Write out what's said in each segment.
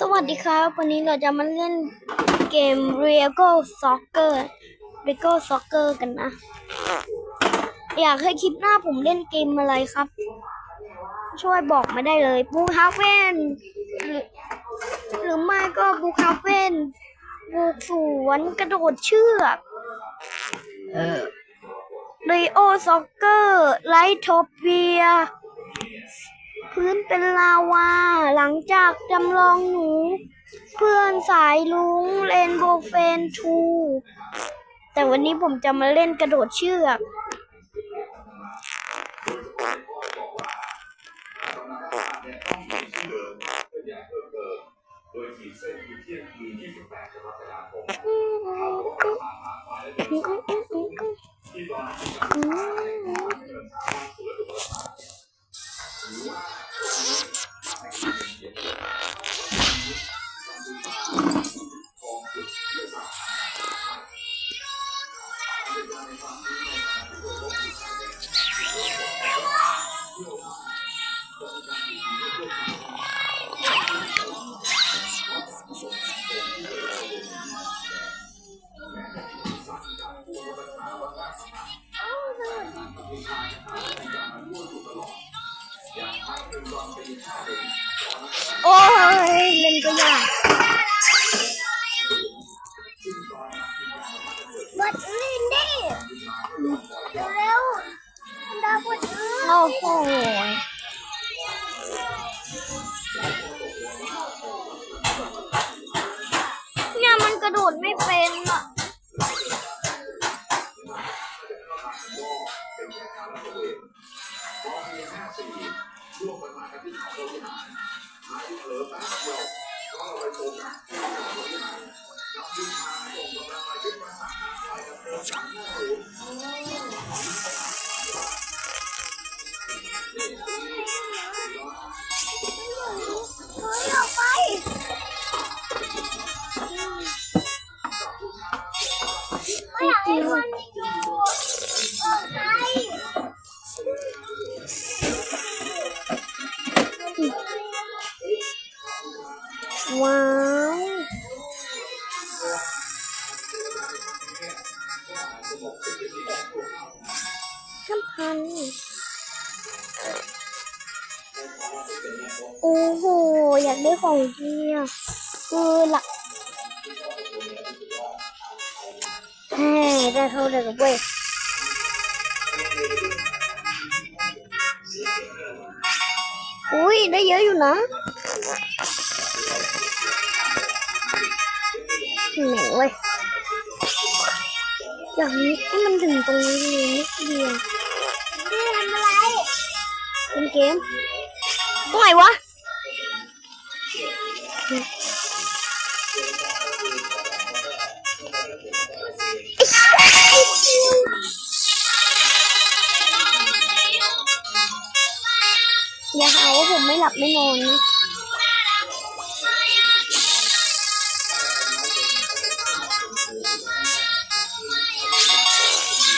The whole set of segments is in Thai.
สวัสดีครับ วันนี้เราจะมาเล่นเกม Lego Soccer Lego Soccer กันนะ อยากให้คลิปหน้าผมเล่นเกมอะไรครับ ช่วยบอกมาได้เลยบูฮาเวนหรือหรือไม่ก็บูฮาเวนบูสวนกระโดดเชือกเรโอซ็อกเกอร์ไลท์โทเปีย พื้นเป็นลาวา หลังจากจำลองหนู เพื่อนสายลุงเรนโบว์เฟนทู แต่วันนี้ผมจะมาเล่นกระโดดเชือก โสี่รวบรวมมาให้ที่เผลอแป๊บเดียวก็เราไปโฟกัสที่ของบริหารรับลูกค้าส่งกำลังไปขึ้นมาสั่งไปดำเนินการหน้าหลวง น้ำพัน โอ้โห อยากได้ของจริงอะคือหลักแฮ่ได้เท่าเดิมเว้ยอุ้ยได้เยอะอยู่นะเหม็นเว้ย อย่างนี้ให้มันถึงตรงนี้เลยนิดเดียวนี่ทำอะไรเป็นเกมตรงไหนวะอย่าหาว่าผมไม่หลับไม่นอนนะ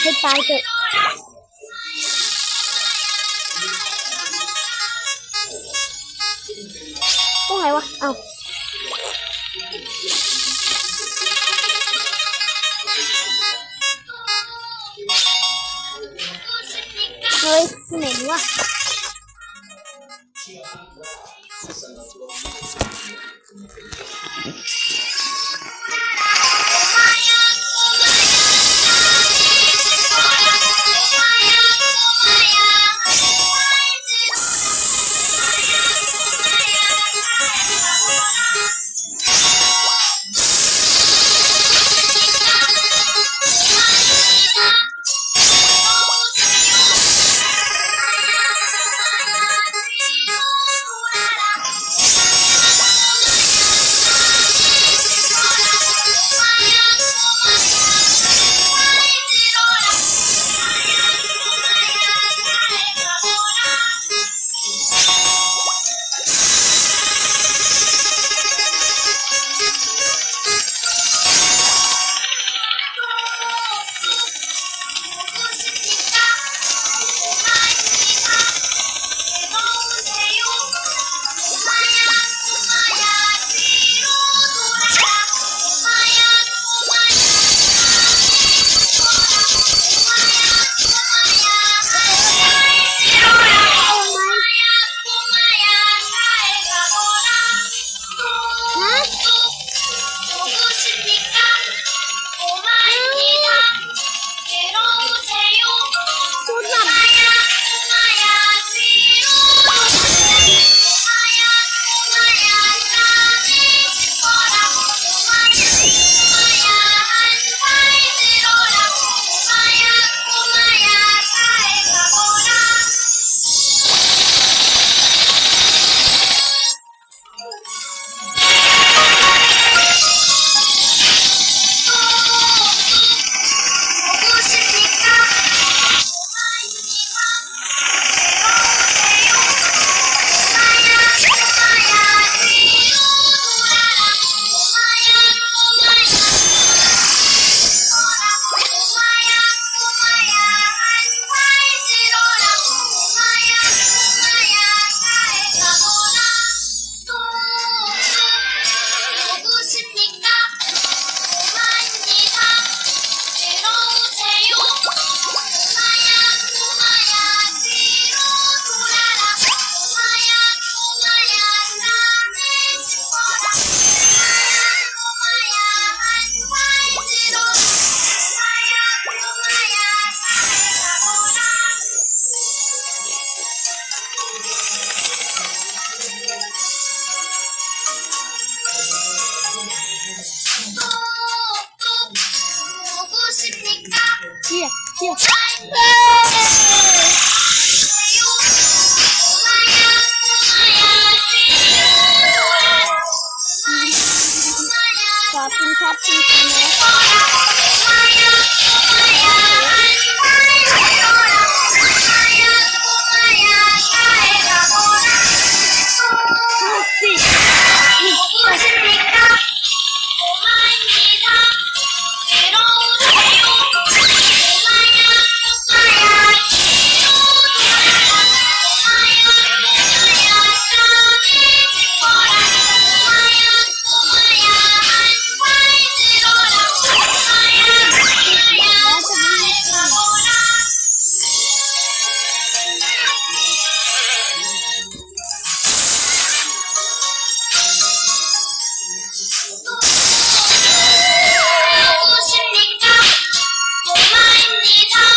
ให้ตายเถอะตรง ก